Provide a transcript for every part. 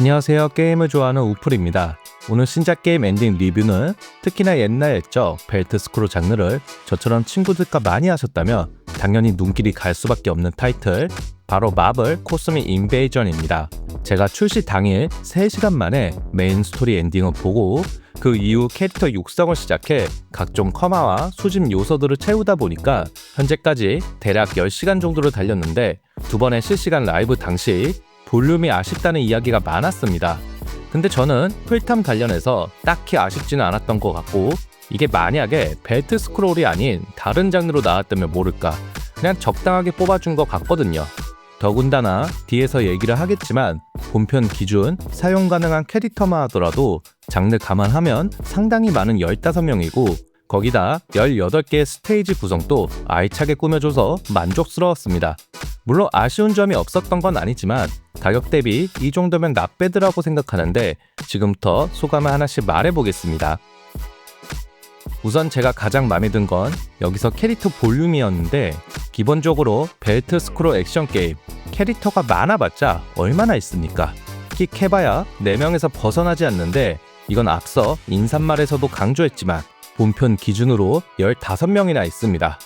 안녕하세요. 게임을 좋아하는 우플입니다. 오늘 신작 게임 엔딩 리뷰는 특히나 옛날 옛적 벨트 스크롤 장르를 저처럼 친구들과 많이 하셨다면 당연히 눈길이 갈 수밖에 없는 타이틀 바로 마블 코스믹 인베이전입니다. 제가 출시 당일 3시간 만에 메인 스토리 엔딩을 보고 그 이후 캐릭터 육성을 시작해 각종 커마와 수집 요소들을 채우다 보니까 현재까지 대략 10시간 정도를 달렸는데 두 번의 실시간 라이브 당시 볼륨이 아쉽다는 이야기가 많았습니다. 근데 저는 풀탐 관련해서 딱히 아쉽지는 않았던 것 같고 이게 만약에 벨트 스크롤이 아닌 다른 장르로 나왔다면 모를까 그냥 적당하게 뽑아준 것 같거든요. 더군다나 뒤에서 얘기를 하겠지만 본편 기준 사용 가능한 캐릭터만 하더라도 장르 감안하면 상당히 많은 15명이고 거기다 18개의 스테이지 구성도 알차게 꾸며줘서 만족스러웠습니다. 물론 아쉬운 점이 없었던 건 아니지만 가격 대비 이 정도면 나빼드라고 생각하는데 지금부터 소감을 하나씩 말해보겠습니다. 우선 제가 가장 마음에 든 건 여기서 캐릭터 볼륨이었는데 기본적으로 벨트 스크롤 액션 게임 캐릭터가 많아봤자 얼마나 있습니까? 킥 해봐야 4명에서 벗어나지 않는데 이건 앞서 인사말에서도 강조했지만 본편 기준으로 15명이나 있습니다.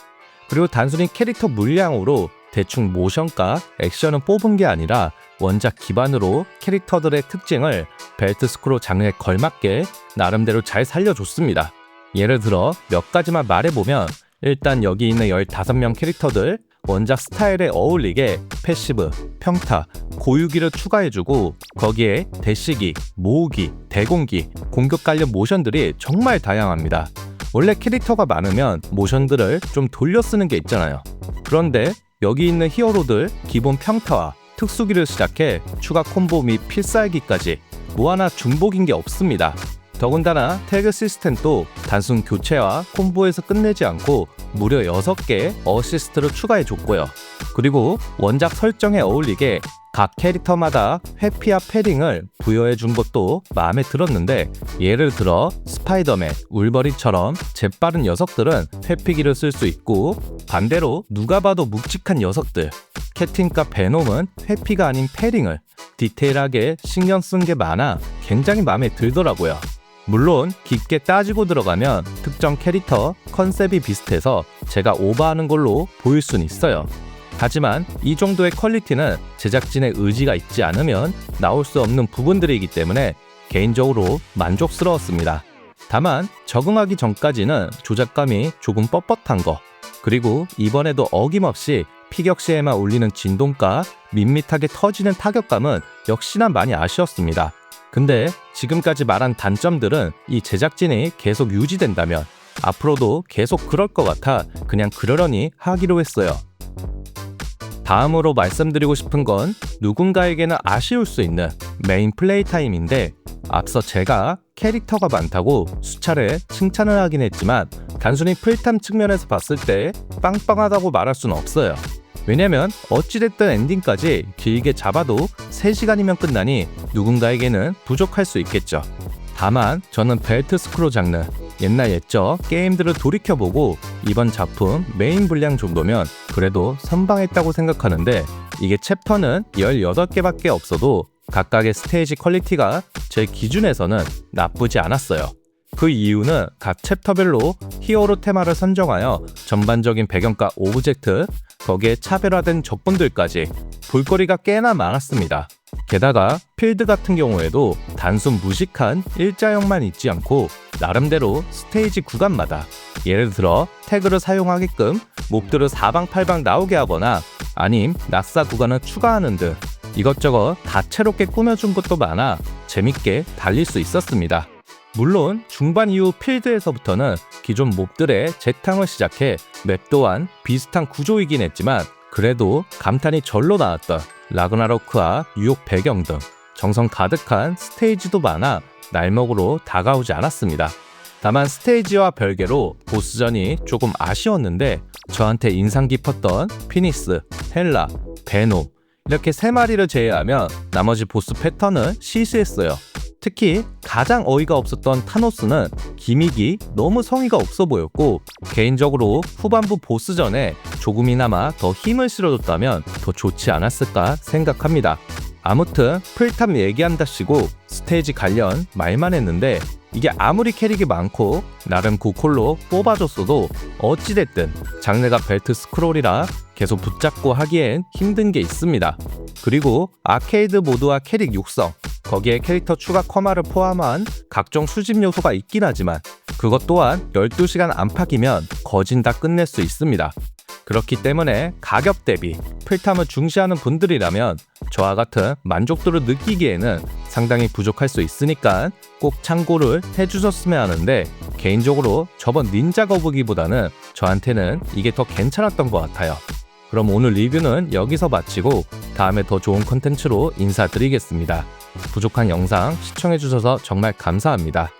그리고 단순히 캐릭터 물량으로 대충 모션과 액션을 뽑은 게 아니라 원작 기반으로 캐릭터들의 특징을 벨트 스크롤 장르에 걸맞게 나름대로 잘 살려줬습니다. 예를 들어 몇 가지만 말해보면 일단 여기 있는 15명 캐릭터들 원작 스타일에 어울리게 패시브, 평타, 고유기를 추가해주고 거기에 대시기, 모으기, 대공기, 공격 관련 모션들이 정말 다양합니다. 원래 캐릭터가 많으면 모션들을 좀 돌려 쓰는 게 있잖아요. 그런데 여기 있는 히어로들 기본 평타와 특수기를 시작해 추가 콤보 및 필살기까지 뭐 하나 중복인 게 없습니다. 더군다나 태그 시스템도 단순 교체와 콤보에서 끝내지 않고 무려 6개 어시스트를 추가해줬고요. 그리고 원작 설정에 어울리게 각 캐릭터마다 회피와 패링을 부여해 준 것도 마음에 들었는데 예를 들어 스파이더맨, 울버린처럼 재빠른 녀석들은 회피기를 쓸 수 있고 반대로 누가 봐도 묵직한 녀석들 캣틴과 베놈은 회피가 아닌 패링을 디테일하게 신경 쓴 게 많아 굉장히 마음에 들더라고요. 물론 깊게 따지고 들어가면 특정 캐릭터 컨셉이 비슷해서 제가 오버하는 걸로 보일 순 있어요. 하지만 이 정도의 퀄리티는 제작진의 의지가 있지 않으면 나올 수 없는 부분들이기 때문에 개인적으로 만족스러웠습니다. 다만 적응하기 전까지는 조작감이 조금 뻣뻣한 거 그리고 이번에도 어김없이 피격 시에만 울리는 진동과 밋밋하게 터지는 타격감은 역시나 많이 아쉬웠습니다. 근데 지금까지 말한 단점들은 이 제작진이 계속 유지된다면 앞으로도 계속 그럴 것 같아 그냥 그러려니 하기로 했어요. 다음으로 말씀드리고 싶은 건 누군가에게는 아쉬울 수 있는 메인 플레이 타임인데 앞서 제가 캐릭터가 많다고 수차례 칭찬을 하긴 했지만 단순히 풀탐 측면에서 봤을 때 빵빵하다고 말할 수는 없어요. 왜냐면 어찌됐든 엔딩까지 길게 잡아도 3시간이면 끝나니 누군가에게는 부족할 수 있겠죠. 다만 저는 벨트 스크롤 장르 옛날 옛적 게임들을 돌이켜보고 이번 작품 메인 분량 정도면 그래도 선방했다고 생각하는데 이게 챕터는 18개밖에 없어도 각각의 스테이지 퀄리티가 제 기준에서는 나쁘지 않았어요. 그 이유는 각 챕터별로 히어로 테마를 선정하여 전반적인 배경과 오브젝트, 거기에 차별화된 적분들까지 볼거리가 꽤나 많았습니다. 게다가 필드 같은 경우에도 단순 무식한 일자형만 있지 않고 나름대로 스테이지 구간마다 예를 들어 태그를 사용하게끔 몹들을 사방팔방 나오게 하거나 아님 낙사 구간을 추가하는 등 이것저것 다채롭게 꾸며준 것도 많아 재밌게 달릴 수 있었습니다. 물론 중반 이후 필드에서부터는 기존 몹들의 재탕을 시작해 맵 또한 비슷한 구조이긴 했지만 그래도 감탄이 절로 나왔던 라그나로크와 유혹 배경 등 정성 가득한 스테이지도 많아 날먹으로 다가오지 않았습니다. 다만 스테이지와 별개로 보스전이 조금 아쉬웠는데 저한테 인상 깊었던 피니스, 헬라, 베노 이렇게 세 마리를 제외하면 나머지 보스 패턴은 시시했어요. 특히 가장 어이가 없었던 타노스는 기믹이 너무 성의가 없어 보였고 개인적으로 후반부 보스전에 조금이나마 더 힘을 실어줬다면 더 좋지 않았을까 생각합니다. 아무튼 풀탑 얘기한다시고 스테이지 관련 말만 했는데 이게 아무리 캐릭이 많고 나름 고콜로 뽑아줬어도 어찌됐든 장르가 벨트 스크롤이라 계속 붙잡고 하기엔 힘든 게 있습니다. 그리고 아케이드 모드와 캐릭 육성, 거기에 캐릭터 추가 커마를 포함한 각종 수집 요소가 있긴 하지만 그것 또한 12시간 안팎이면 거진 다 끝낼 수 있습니다. 그렇기 때문에 가격 대비 풀탐을 중시하는 분들이라면 저와 같은 만족도를 느끼기에는 상당히 부족할 수 있으니까 꼭 참고를 해주셨으면 하는데 개인적으로 저번 닌자 거북이보다는 저한테는 이게 더 괜찮았던 것 같아요. 그럼 오늘 리뷰는 여기서 마치고 다음에 더 좋은 컨텐츠로 인사드리겠습니다. 부족한 영상 시청해주셔서 정말 감사합니다.